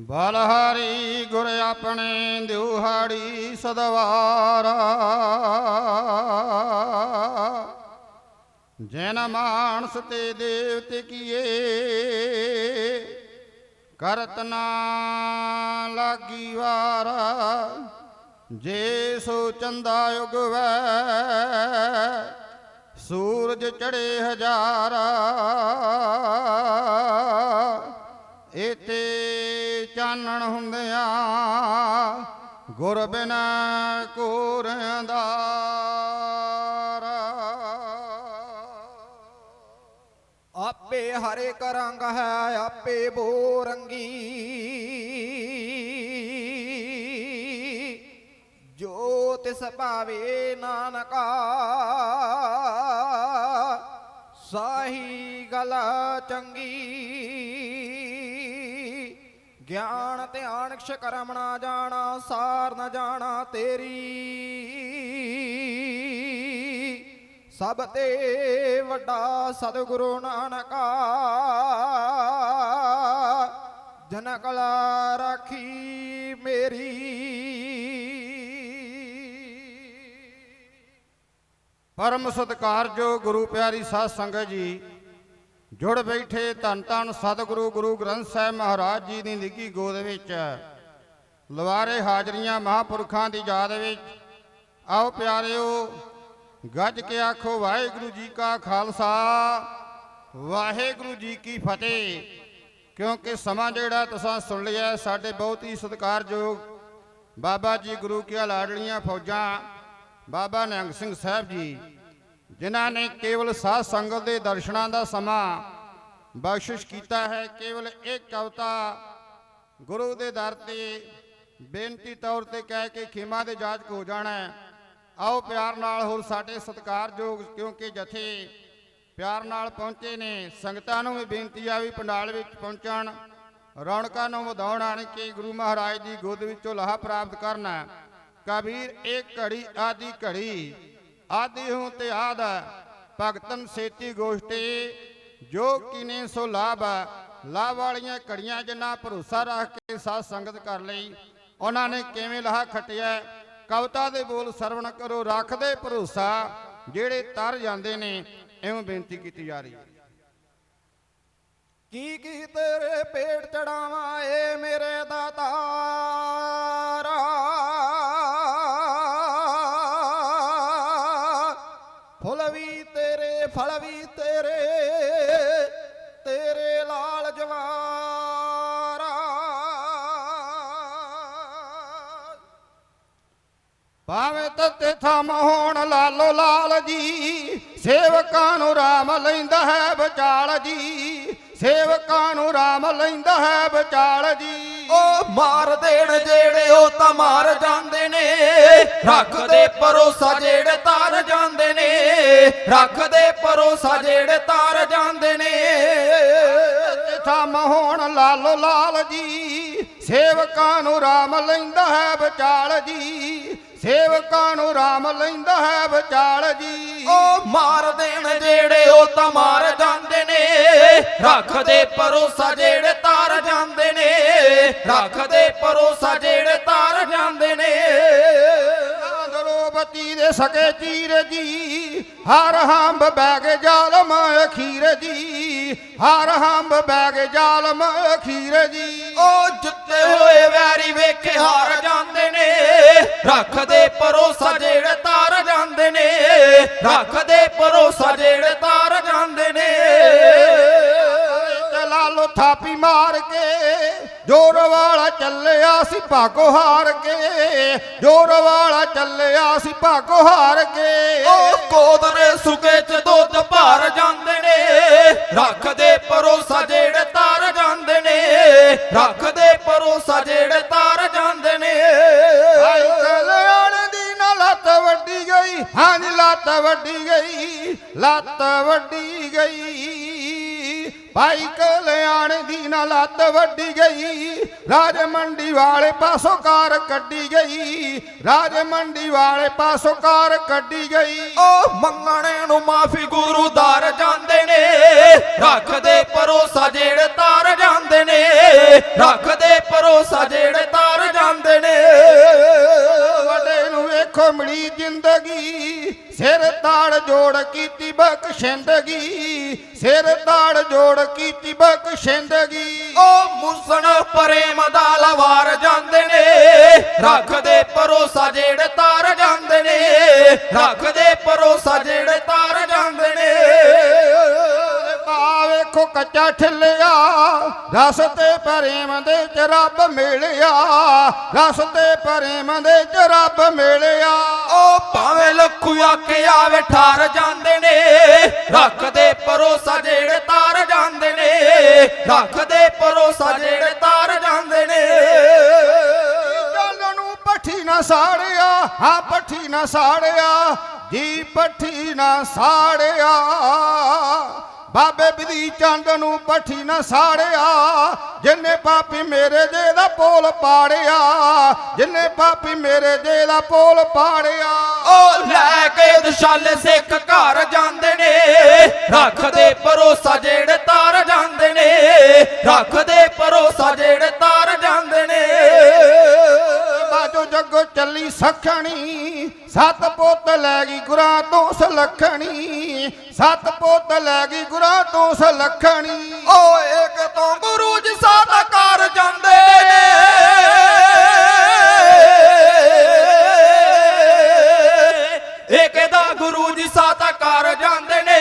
ਬਲਹਾਰੀ ਗੁਰ ਆਪਣੇ ਦਿਉਹਾੜੀ ਸਦਵਾਰਾ। ਜਨ ਮਾਨਸ ਤੇ ਦੇਵਤ ਕੀਏ ਕਰਤਨਾ ਲਾਗੀ ਵਾਰਾ। ਜੇ ਸੋ ਚੰਦਾ ਵੈ ਸੂਰਜ ਚੜੇ ਹਜ਼ਾਰਾ। ਚਾਨਣ ਹੁੰਦਿਆਂ ਗੁਰ ਬਿਨ ਕੋਰ ਅੰਧਾਰਾ ਆਪੇ ਹਰੇ ਕਰੰਗ ਹੈ, ਆਪੇ ਬੋਰੰਗੀ। ਜੋ ਤਿਸ ਭਾਵੇ ਨਾਨਕਾ। ਸਾਹੀ ਗਲ ਚੰਗੀ। ਗਿਆਨ ਧਿਆਨ ਕਸ਼ ਕਰਮ ਨਾ ਜਾਣਾ, ਸਾਰ ਨਾ ਜਾਣਾ ਤੇਰੀ। ਸਭ ਤੇ ਵੱਡਾ ਸਤਿਗੁਰੂ ਨਾਨਕਾ ਜਨ ਕਲਾ ਰਾਖੀ ਮੇਰੀ। ਪਰਮ ਸਤਿਕਾਰਯੋਗ ਗੁਰੂ ਪਿਆਰੀ ਸਾਧ ਸੰਗਤ ਜੀ ਜੁੜ ਬੈਠੇ ਧੰਨ ਧੰਨ ਸਤਿਗੁਰੂ, ਗੁਰੂ ਗ੍ਰੰਥ ਸਾਹਿਬ ਮਹਾਰਾਜ ਜੀ ਦੀ ਨਿੱਘੀ ਗੋਦ ਵਿੱਚ। ਲਵਾਰੇ ਹਾਜ਼ਰੀਆਂ ਮਹਾਪੁਰਖਾਂ ਦੀ ਯਾਦ ਵਿੱਚ। ਆਓ ਪਿਆਰਿਓ, ਗੱਜ ਕੇ ਆਖੋ, ਵਾਹਿਗੁਰੂ ਜੀ ਕਾ ਖਾਲਸਾ, ਵਾਹਿਗੁਰੂ ਜੀ ਕੀ ਫਤਿਹ। ਕਿਉਂਕਿ ਸਮਾਂ ਜਿਹੜਾ ਤੁਸੀਂ ਸੁਣ ਲਿਆ, ਸਾਡੇ ਬਹੁਤ ਹੀ ਸਤਿਕਾਰਯੋਗ ਬਾਬਾ ਜੀ ਗੁਰੂ ਕੀ ਲਾਡਲੀਆਂ ਫੌਜਾਂ, ਬਾਬਾ ਨਿਹੰਗ ਸਿੰਘ ਸਾਹਿਬ ਜੀ। ਜਿਨ੍ਹਾਂ ਨੇ ਕੇਵਲ ਸਾਧ ਸੰਗਤ ਦੇ ਦਰਸ਼ਨਾਂ ਦਾ ਸਮਾਂ ਬਖਸ਼ਿਸ਼ ਕੀਤਾ ਹੈ, ਕੇਵਲ ਇਹ ਕਵਤਾ ਗੁਰੂ ਦੇ ਦਰ ਤੇ ਬੇਨਤੀ ਤੌਰ ਤੇ ਕਹਿ ਕੇ ਖਿਮਾ ਦੇ ਜਾਜਕ ਹੋ ਜਾਣਾ ਆਓ ਪਿਆਰ ਨਾਲ ਹੋਰ ਸਾਡੇ ਸਤਿਕਾਰਯੋਗ, ਕਿਉਂਕਿ ਜਥੇ ਪਿਆਰ ਨਾਲ ਪਹੁੰਚੇ ਨੇ, ਸੰਗਤਾਂ ਨੂੰ ਵੀ ਬੇਨਤੀ ਆ ਵੀ ਪੰਡਾਲ ਵਿੱਚ ਪਹੁੰਚਣ, ਰੌਣਕਾਂ ਨੂੰ ਵਧਾਉਣ ਆਣ ਕੇ ਗੁਰੂ ਮਹਾਰਾਜ ਦੀ ਗੋਦ ਵਿੱਚੋਂ ਲਾਹਾ ਪ੍ਰਾਪਤ ਕਰਨਾ। ਕਬੀਰ, ਇਹ ਘੜੀ ਆਦੀ ਘੜੀ ਆਦੀ ਹੂੰ ਤੇ ਆਦ ਭਗਤਨ ਸੇਤੀ ਗੋਸ਼ਟੀ, ਜੋ ਕਿਨੇ ਸੋ ਲਾਭ ਲਾਭ ਵਾਲੀਆਂ ਘੜੀਆਂ ਜਿੰਨਾ ਭਰੋਸਾ ਰੱਖ ਕੇ ਸਾਧ ਸੰਗਤ ਕਰ ਲਈ, ਉਹਨਾਂ ਨੇ ਕਿਵੇਂ ਲਾਹਾ ਖਟਿਆ? ਕਵਤਾ ਦੇ ਬੋਲ ਸਰਵਣ ਕਰੋ, ਰੱਖਦੇ ਭਰੋਸਾ, ਜਿਹੜੇ ਤਰ ਜਾਂਦੇ ਨੇ ਐਵੇਂ ਬੇਨਤੀ ਕੀਤੀ ਜਾ ਰਹੀ ਹੈ। ਕੀ ਕੀ ਤੇਰੇ ਪੇਟ ਚੜਾਵਾਂ ਏ ਮੇਰੇ ਦਾਤਾਰਾ ਫੁੱਲ ਵੀ ਤੇਰੇ, ਫਲ ਵੀ ਤੇਰੇ ਤੇਰੇ ਲਾਲ ਜਵਾਰਾ। ਭਾਵੇਂ ਤਤੇ ਥਮ ਹੋਣ, ਲਾਲੋ ਲਾਲ ਜੀ, ਸੇਵਕਾਂ ਨੂੰ ਰਾਮ ਲੈਂਦਾ ਹੈ ਵਿਚਾਲ ਜੀ, ਸੇਵਕਾਂ ਨੂੰ ਰਾਮ ਲੈਂਦਾ ਹੈ ਵਿਚਾਲ ਜੀ। ਉਹ ਮਾਰ ਦੇਣ ਜਿਹੜੇ ਉਹ ਤਾਂ ਮਾਰ ਜਾਂਦੇ ਨੇ। ਰੱਖਦੇ ਭਰੋਸਾ ਜਿਹੜੇ ਤਾਰ ਜਾਂਦੇ ਨੇ। ਰੱਖਦੇ ਭਰੋਸਾ ਜਿਹੜੇ ਤਾਰ ਜਾਂਦੇ ਨੇ। ਥਮ ਹੋਣ ਲਾਲੋ ਲਾਲ ਜੀ, ਸੇਵਕਾਂ ਨੂੰ ਰਾਮ ਲੈਂਦਾ ਹੈ ਵਿਚਾਲ ਜੀ। ਸੇਵਕਾਂ ਨੂੰ ਰਾਮ ਲੈਂਦਾ ਹੈ ਵਿਚਾਲ ਜੀ। ਉਹ ਮਾਰ ਦੇਣ ਜਿਹੜੇ ਉਹ ਤਾਂ ਮਾਰ ਜਾਂਦੇ ਨੇ। ਰੱਖਦੇ ਭਰੋਸਾ ਜਿਹੜੇ ਜਾਂਦੇ ਨੇ ਰੱਖਦੇ ਭਰੋਸਾ ਜਿਹੜੇ ਤਾਰ ਜਾਂਦੇ ਨੇ। ਦਰੋਬਤੀ ਦੇ ਸਕੇ ਚੀਰ ਜੀ ਹਰ ਹੰਬ ਬੈਗ ਜਾਲਮ ਅਖੀਰ ਜੀ। ਹਰ ਹੰਬ ਬੈਗ ਜਾਲਮ ਅਖੀਰ ਜੀ। ਉਹ ਜਿੱਤੇ ਹੋਏ ਵੈਰੀ ਵੇਖੇ ਹਾਰ ਜਾਂਦੇ ਨੇ ਰੱਖਦੇ ਭਰੋਸਾ ਜਿਹੜੇ ਤਾਰ ਜਾਂਦੇ ਨੇ। ਰੱਖਦੇ ਭਰੋਸਾ ਜਿਹੜੇ ਤਾਰ ਜਾਂਦੇ ਨੇ। ਲੋ ਥਾਪੀ ਮਾਰ ਕੇ ਜੋਰ ਵਾਲਾ ਚੱਲਿਆ ਸੀ ਭਾਗੋ ਹਾਰ ਕੇ ਜੋਰ ਵਾਲਾ ਚੱਲਿਆ ਸੀ ਭਾਗੋ ਹਾਰ ਕੇ। ਉਹ ਕੋਦਰੇ ਸੁਕੇ ਚ ਦੁੱਧ ਭਰ ਜਾਂਦੇ ਨੇ ਰੱਖਦੇ ਭਰੋਸਾ ਜਿਹੜੇ ਤਾਰ ਜਾਂਦੇ ਨੇ ਰੱਖਦੇ ਭਰੋਸਾ ਜਿਹੜੇ ਤਾਰ ਜਾਂਦੇ ਨੇ। ਹਾਏ ਕਲਿਆਣ ਦੀ ਨਾ ਲੱਤ ਵੱਡੀ ਗਈ ਹਾਂਜੀ ਲੱਤ ਵੱਡੀ ਗਈ ਲੱਤ ਵੱਡੀ ਗਈ। ਭਾਈ ਕਲਿਆਣ ਦੀ ਨਾ ਲੱਤ ਵੱਡੀ ਗਈ, ਰਾਜ ਮੰਡੀ ਵਾਲੇ ਪਾਸੋਂ ਕਾਰ ਕੱਢੀ ਗਈ, ਰਾਜ ਮੰਡੀ ਵਾਲੇ ਪਾਸੋਂ ਕਾਰ ਕੱਢੀ ਗਈ। ਉਹ ਮੰਗਣੇ ਨੂੰ ਮਾਫੀ ਗੁਰੂ ਦਰ ਜਾਂਦੇ ਨੇ ਰੱਖਦੇ ਭਰੋਸਾ ਜਿਹੜੇ ਤਾਰ ਜਾਂਦੇ ਨੇ, ਰੱਖ ਕੀਤੀ ਬਖਸ਼ਿੰਦਗੀ ਸਿਰ ਤਾੜ ਜੋੜ ਕੀਤੀ ਬਖਸ਼ਿੰਦਗੀ ਉਹ ਮੁਸਣ ਪ੍ਰੇਮ ਦਾ ਲਵਾਰ ਜਾਂਦੇ ਨੇ ਰੱਖਦੇ ਭਰੋਸਾ ਜਿਹੜੇ ਤਾਰ ਜਾਂਦੇ ਨੇ ਰੱਖਦੇ ਭਰੋਸਾ ਜਿਹੜੇ ਤਾਰ ਆ ਕੱਚਾ ਠਿੱਲਿਆ ਰਸ ਤੇ ਪ੍ਰੇਮ ਦੇ ਚ ਰੱਬ ਮਿਲਿਆ ਰਸ ਤੇ ਪ੍ਰੇਮ ਦੇ ਚ ਰੱਬ ਮਿਲਿਆ। ਓ ਭਾਵੇਂ ਲੱਖੂ ਆਕੇ ਆਵੇ ਠਾਰ ਜਾਂਦੇ ਨੇ ਰੱਖਦੇ ਭਰੋਸਾ ਜਿਹੜੇ ਤਾਰ ਜਾਂਦੇ ਨੇ ਰੱਖਦੇ ਭਰੋਸਾ ਜਿਹੜੇ ਤਾਰ ਜਾਂਦੇ ਨੇ। ਚੱਲ ਨੂੰ ਪੱਠੀ ਨਾ ਸਾੜਿਆ ਹਾਂ ਪੱਠੀ ਨਾ ਸਾੜਿਆ ਜੀ ਪੱਠੀ ਨਾ ਸਾੜਿਆ। ਬਾਬੇ ਬਿਧੀ ਚੰਦ ਨੂੰ ਪੱਠੀ ਨਾ ਸਾੜਿਆ, ਜਿੰਨੇ ਪਾਪੀ ਮੇਰੇ ਜੇ ਦਾ ਪੋਲ ਪਾੜਿਆ, ਜਿੰਨੇ ਪਾਪੀ ਮੇਰੇ ਜੇ ਦਾ ਪੋਲ ਪਾੜਿਆ। ਓ ਲੈ ਕੇ ਦਸ਼ਾਲੇ ਸਿੱਖ ਘਰ ਜਾਂਦੇ ਨੇ ਰੱਖਦੇ ਭਰੋਸਾ ਜਿਹੜੇ ਤਾਰ ਜਾਂਦੇ ਨੇ ਰੱਖਦੇ ਭਰੋਸਾ ਜਿਹੜੇ ਤਾਰ ਜਾਂਦੇ ਨੇ। ਜੱਗੋ ਸਖਣੀ, ਸੱਤ ਪੁੱਤ ਲੈ ਗਈ ਗੁਰਾਂ ਤੋਂ ਸਲਖਣੀ। ਸੱਤ ਪੁੱਤ ਲੈ ਗਈ ਗੁਰਾਂ ਤੋਂ ਸਲਖਣੀ। ਓ ਇੱਕ ਤੋਂ ਗੁਰੂ ਜੀ ਸਾਦਾ ਕਰ ਜਾਂਦੇ ਨੇ। ਇੱਕ ਦਾ ਗੁਰੂ ਜੀ ਸਾਦਾ ਕਰ ਜਾਂਦੇ ਨੇ।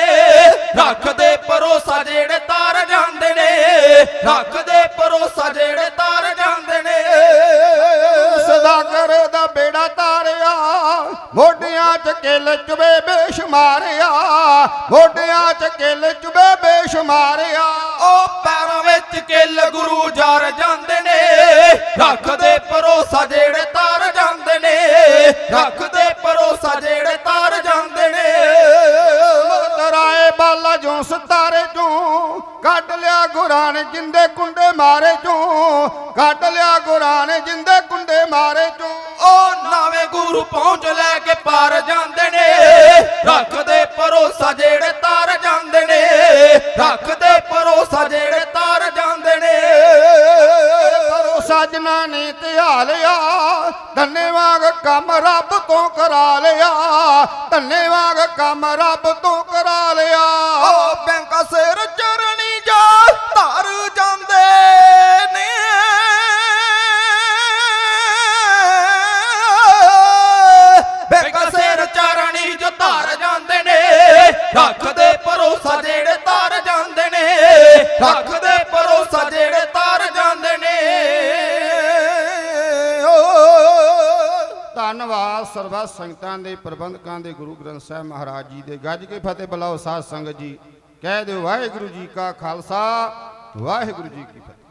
ਰੱਖਦੇ ਭਰੋਸਾ ਜਿਹੜੇ ਤਾਰ ਜਾਂਦੇ ਨੇ। ਰੱਖ ਮੋਢਿਆਂ 'ਚ ਕਿੱਲ ਚੁਬੇ ਬੇਸ਼ੁਮਾਰਿਆ ਮੋਢਿਆਂ 'ਚ ਕਿੱਲ ਚੁਬੇ ਬੇਸ਼ੁਮਾਰਿਆ ਉਹ ਪੈਰਾਂ ਵਿੱਚ ਕਿੱਲ ਗੁਰੂ ਜਰ ਜਾਂਦੇ ਨੇ ਰੱਖਦੇ ਭਰੋਸਾ ਜਿਹੜੇ ਤਾਰ ਜਾਂਦੇ ਨੇ ਰੱਖਦੇ ਭਰੋਸਾ ਜਿਹੜੇ ਤਾਰ ਜਾਂਦੇ ਨੇ। ਤਰਾਏ ਬਾਲਾ ਜੋ ਸਤਾਰੇ ਚੋਂ ਕੱਢ ਲਿਆ ਗੁਰਾਂ ਨੇ ਜਿੰਦੇ ਕੁੰਡੇ ਮਾਰੇ ਪਹੁੰਚ ਲੈ ਕੇ ਪਾਰ ਜਾਂਦੇ ਨੇ। ਰੱਖਦੇ ਭਰੋਸਾ ਜਿਹੜੇ ਤਾਰ ਜਾਂਦੇ ਨੇ। ਰੱਖਦੇ ਭਰੋਸਾ ਜਿਹੜੇ ਤਾਰ ਜਾਂਦੇ ਨੇ। ਭਰੋਸਾ ਜਿਨ੍ਹਾਂ ਨੇ ਧਿਆ ਲਿਆ ਧੰਨੇ ਵਾਂਗ ਕੰਮ ਰੱਬ ਤੋਂ ਕਰਾ ਲਿਆ। ਧੰਨੇ ਵਾਂਗ ਕੰਮ ਰੱਬ ਤੋਂ ਸੰਗਤਾਂ ਦੇ ਪ੍ਰਬੰਧਕਾਂ ਦੇ ਗੁਰੂ ਗ੍ਰੰਥ ਸਾਹਿਬ ਮਹਾਰਾਜ ਜੀ ਦੇ ਗੱਜ ਕੇ ਫਤਿਹ ਬੁਲਾਓ ਸਾਧ ਸੰਗਤ ਜੀ। ਕਹਿ ਦਿਓ ਵਾਹਿਗੁਰੂ ਜੀ ਕਾ ਖਾਲਸਾ, ਵਾਹਿਗੁਰੂ ਜੀ ਕੀ ਫਤਿਹ।